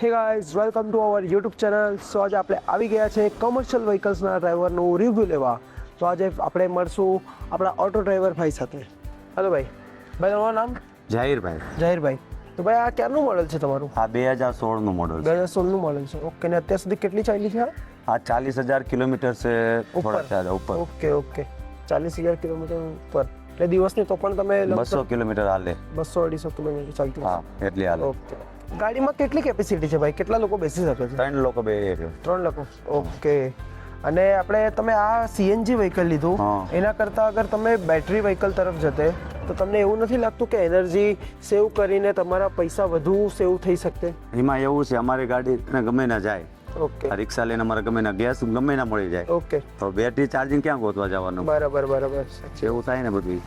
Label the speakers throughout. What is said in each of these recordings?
Speaker 1: Hey guys welcome to our YouTube channel so આજે આપણે આવી ગયા છે કમર્શિયલ વ્હીકલ્સના ડ્રાઈવરનું રિવ્યૂ લેવા તો આજે આપણે મળશું આપણા ઓટો ડ્રાઈવર ભાઈ સાથે હેલો ભાઈ ભાઈ તમારું નામ?
Speaker 2: જાહીરભાઈ
Speaker 1: જાહિરભાઈ તો ભાઈ આ ક્યારનું મોડલ છે તમારું?
Speaker 2: આ બે હજાર સોળનું મોડલ
Speaker 1: બે
Speaker 2: છે
Speaker 1: હજાર સોળનું મોડલ છે. ઓકે ને અત્યાર સુધી કેટલી ચાલી છે આ?
Speaker 2: આ ચાલીસ હજાર કિલોમીટર છે
Speaker 1: ઉપર.
Speaker 2: થોડા ચાલે ઉપર.
Speaker 1: ઓકે ઓકે ચાલીસ હજાર કિલોમીટર ઉપર. એટલે દિવસની તો પણ તમે
Speaker 2: બસો કિલોમીટર હાલે.
Speaker 1: બસો અઢીસો કિલોમીટર ચાલતું
Speaker 2: હા એટલી હાલે.
Speaker 1: ઓકે ગાડીમાં કેટલી કેપેસિટી છે ભાઈ? કેટલા લોકો બેસી શકે છે?
Speaker 2: ત્રણ લોકો બે
Speaker 1: ત્રણ લોકો? ઓકે અને આપણે તમે આ સીએનજી વ્હીકલ લીધું. એના કરતાં અગર તમે બેટરી વ્હીકલ તરફ જતે તો તમને એવું નથી લાગતું કે એનર્જી સેવ કરીને તમારા પૈસા વધુ સેવ થઈ શકે
Speaker 2: એમાં એવું છે અમારી ગાડી ગમે ના જાય.
Speaker 1: ઓકે
Speaker 2: રિક્ષા લઈને અમારે ગમે ના ગેસ ગમે ના મળી જાય.
Speaker 1: ઓકે
Speaker 2: તો બેટરી ચાર્જિંગ ક્યાં ગોતવા જવાનું?
Speaker 1: બરાબર બરાબર.
Speaker 2: એવું થાય ને બધું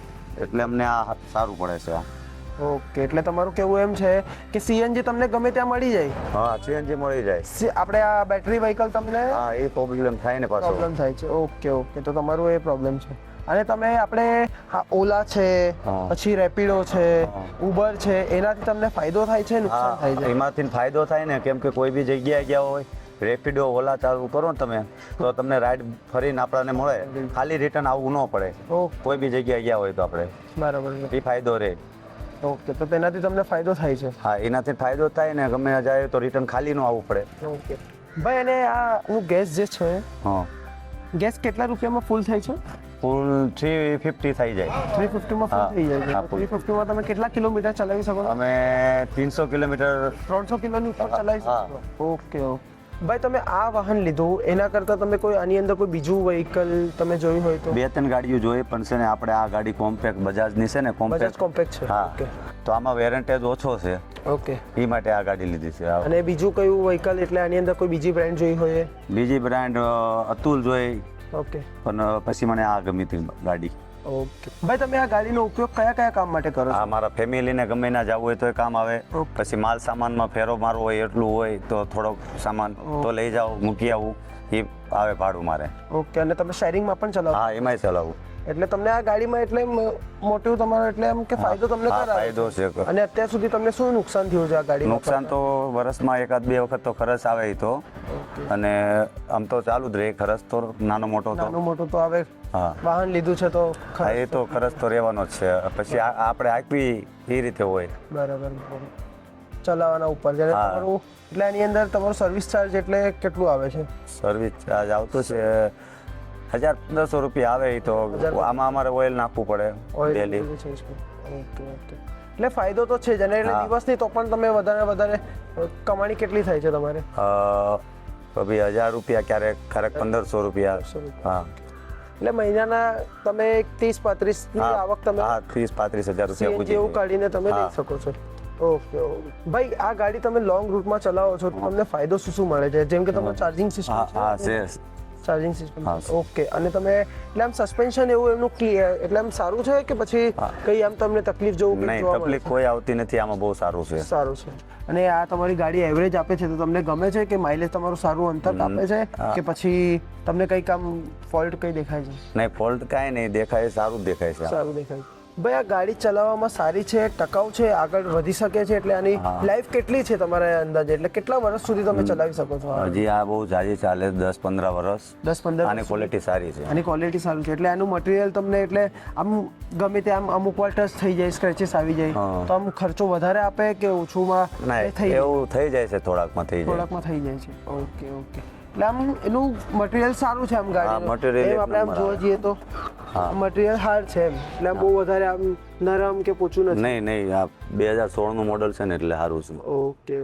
Speaker 2: એટલે અમને આ સારું પડે છે આ.
Speaker 1: ઓકે એટલે તમારું કેવું એમ છે કે સીએનજી તમને ગમે ત્યાં મળી જાય?
Speaker 2: હા સીએનજી મળી જાય.
Speaker 1: આપણે આ બેટરી વ્હીકલ તમને
Speaker 2: હા એ પ્રોબ્લેમ થાય ને પાછો.
Speaker 1: પ્રોબ્લેમ થાય છે. ઓકે ઓકે તો તમારું એ પ્રોબ્લેમ છે. અને તમે આપણે હા ઓલા છે પછી રેપિડો છે ઉબર છે એનાથી તમને ફાયદો થાય છે નુકસાન થાય છે?
Speaker 2: એમાંથી ફાયદો થાય ને કેમ કે કોઈ બી જગ્યાએ ગયા હોય રેપિડો ઓલા ચાલુ કરો ને તમે તો તમને રાઈડ ફરીને આપણને મળે. ખાલી રિટર્ન આવવું ન પડે. કોઈ બી જગ્યાએ ગયા હોય તો આપણે.
Speaker 1: બરાબર.
Speaker 2: એ ફાયદો રહે.
Speaker 1: ઓકે તો તેનાથી તમને ફાયદો થાય છે.
Speaker 2: હા એનાથી ફાયદો થાય ને ગમે જાય તો રિટર્ન ખાલી નો આવવું પડે.
Speaker 1: ઓકે ભાઈ અને આ હું ગેસ જે છે
Speaker 2: હા.
Speaker 1: ગેસ કેટલા રૂપિયામાં ફૂલ થાય છે?
Speaker 2: ફૂલ થ્રી ફિફ્ટી થઈ જાય.
Speaker 1: થ્રી ફિફ્ટીમાં ફૂલ થઈ જાય થ્રી ફિફ્ટીમાં તમે કેટલા કિલોમીટર ચલાવી શકો?
Speaker 2: અમે ત્રણસો કિલોમીટર
Speaker 1: ત્રણસો કિલોની ઉપર ચલાવી શકો. ઓકે ઓકે ભાઈ તમે આ વાહન લીધું એના કરતાં તમે કોઈ આની અંદર કોઈ બીજું વ્હીકલ તમે જોયું હોય તો?
Speaker 2: બે ત્રણ ગાડીઓ જોઈએ પણ છે ને આપણે આ ગાડી કોમ્પેક્ટ બજાજની છે ને
Speaker 1: બજાજ
Speaker 2: કોમ્પેક્ટ
Speaker 1: કોમ્પેક્ટ છે.
Speaker 2: હા. તો આમાં વેરંટેજ ઓછો છે.
Speaker 1: ઓકે.
Speaker 2: એ માટે આ ગાડી લીધી છે.
Speaker 1: અને બીજું કયું વ્હીકલ એટલે આની અંદર કોઈ બીજી બ્રાન્ડ જોઈ હોય
Speaker 2: બીજી બ્રાન્ડ અતુલ જોઈ.
Speaker 1: ઓકે.
Speaker 2: પણ પછી મને આ ગમી હતી ગાડી.
Speaker 1: ઓકે ભાઈ તમે આ ગાડીનો ઉપયોગ કયા કયા કામ માટે કરો
Speaker 2: આ મારા ફેમિલીને ગમે ના જવું હોય તો એ કામ આવે. પછી માલ સામાનમાં ફેરો મારવો હોય એટલું હોય તો થોડોક સામાન તો લઈ જાઓ મૂકી આવું. એ આવે ભાડું મારે.
Speaker 1: ઓકે અને તમે શેરિંગમાં પણ ચલાવો?
Speaker 2: હા એમાંય ચલાવું.
Speaker 1: એટલે તમને આ ગાડીમાં એટલે મ- મોટું તમારો એટલે એમ કે ફાયદો તમને
Speaker 2: ફાયદો છે.
Speaker 1: અને અત્યાર સુધી તમને શું નુકસાન થયું છે આ ગાડી
Speaker 2: નુકસાન તો વર્ષમાં એકાદ બે વખત તો ખર્ચ આવે તો. અને આમ તો ચાલુ જ રહે ખર્ચ તો નાનો મોટો તો.
Speaker 1: નાનું મોટું તો આવે.
Speaker 2: હા.
Speaker 1: વાહન લીધું છે તો
Speaker 2: એ તો ખર્ચ તો રહેવાનો જ છે. પછી આપણે આપવી એ રીતે હોય.
Speaker 1: બરાબર બરાબર. ચલાવવાના ઉપર
Speaker 2: જ્યારે
Speaker 1: તમારું એટલે એની અંદર તમારું સર્વિસ ચાર્જ એટલે કેટલું આવે છે?
Speaker 2: સર્વિસ ચાર્જ આવતો છે હજાર પંદરસો રૂપિયા આવે તો. આમાં અમારે ઓઇલ નાખવું પડે ડેલી
Speaker 1: ઓકે ઓકે એટલે ફાયદો તો છે જ અને એટલે દિવસની તો પણ તમે વધારે વધારે કમાણી કેટલી થાય છે તમારે?
Speaker 2: ભાઈ હજાર રૂપિયા ક્યારેક ક્યારેક પંદરસો રૂપિયા. હા.
Speaker 1: એટલે મહિનાના તમે એક ત્રીસ પાંત્રીસ આવક તમે
Speaker 2: હા ત્રીસ પાંત્રીસ હજાર રૂપિયા જેવું
Speaker 1: કાઢીને તમે લઈ શકો છો. ઓકે ભાઈ આ ગાડી તમે લોંગ રૂટમાં ચલાવો છો તો તમને ફાયદો શું શું મળે છે? જેમ કે તમારું ચાર્જિંગ
Speaker 2: હા હા
Speaker 1: સિસ્ટમ
Speaker 2: છે.
Speaker 1: ચાર્જિંગ સિસ્ટમ ઓકે અને તમે એટલે આમ સસ્પેન્શન એવું એમનું ક્લિયર એટલે આમ સારું છે કે પછી કઈ આમ તમને તકલીફ જોવું
Speaker 2: નહીં તકલીફ કોઈ આવતી નથી આમાં બહુ સારું છે.
Speaker 1: સારું છે. અને આ તમારી ગાડી એવરેજ આપે છે તો તમને ગમે છે કે માઇલેજ તમારું સારું અંતર આપે છે કે પછી તમને કઈ કામ ફોલ્ટ કઈ દેખાય છે?
Speaker 2: નહીં ફોલ્ટ કાંઈ નહીં દેખાય સારું દેખાય છે.
Speaker 1: સારું દેખાય. છે ભાઈ આ ગાડી ચલાવવામાં સારી છે ટકાઉ છે આગળ વધી શકે છે એટલે આની લાઈફ કેટલી છે તમારા અંદાજે? એટલે કેટલા વર્ષ સુધી તમે ચલાવી શકો છો?
Speaker 2: હજી આ બહુ જાજી ચાલે દસ પંદર વર્ષ.
Speaker 1: દસ પંદર
Speaker 2: આની ક્વોલિટી સારી છે.
Speaker 1: આની ક્વોલિટી સારું છે. એટલે આનું મટીરિયલ તમને એટલે આમ ગમે તે આમ અમુક વાર ટચ થઈ જાય સ્ક્રેચીસ આવી જાય તો આમ ખર્ચો વધારે આપે કે ઓછુંમાં થઈ
Speaker 2: એવું થઈ જાય છે થોડાકમાં થઈ જાય.
Speaker 1: થોડાકમાં થઈ જાય છે. Okay okay. એટલે આમ એનું મટીરિયલ સારું છે આમ ગાડી
Speaker 2: material
Speaker 1: આપણે આમ જોવા જઈએ તો. મટીરિયલ હાર્ડ છે એમ. એટલે આમ બહુ વધારે આમ નરમ કે પોચું નથી.
Speaker 2: નહીં નહીં આ બે હજાર સોળનું મોડલ છે ને એટલે સારું છે.
Speaker 1: ઓકે.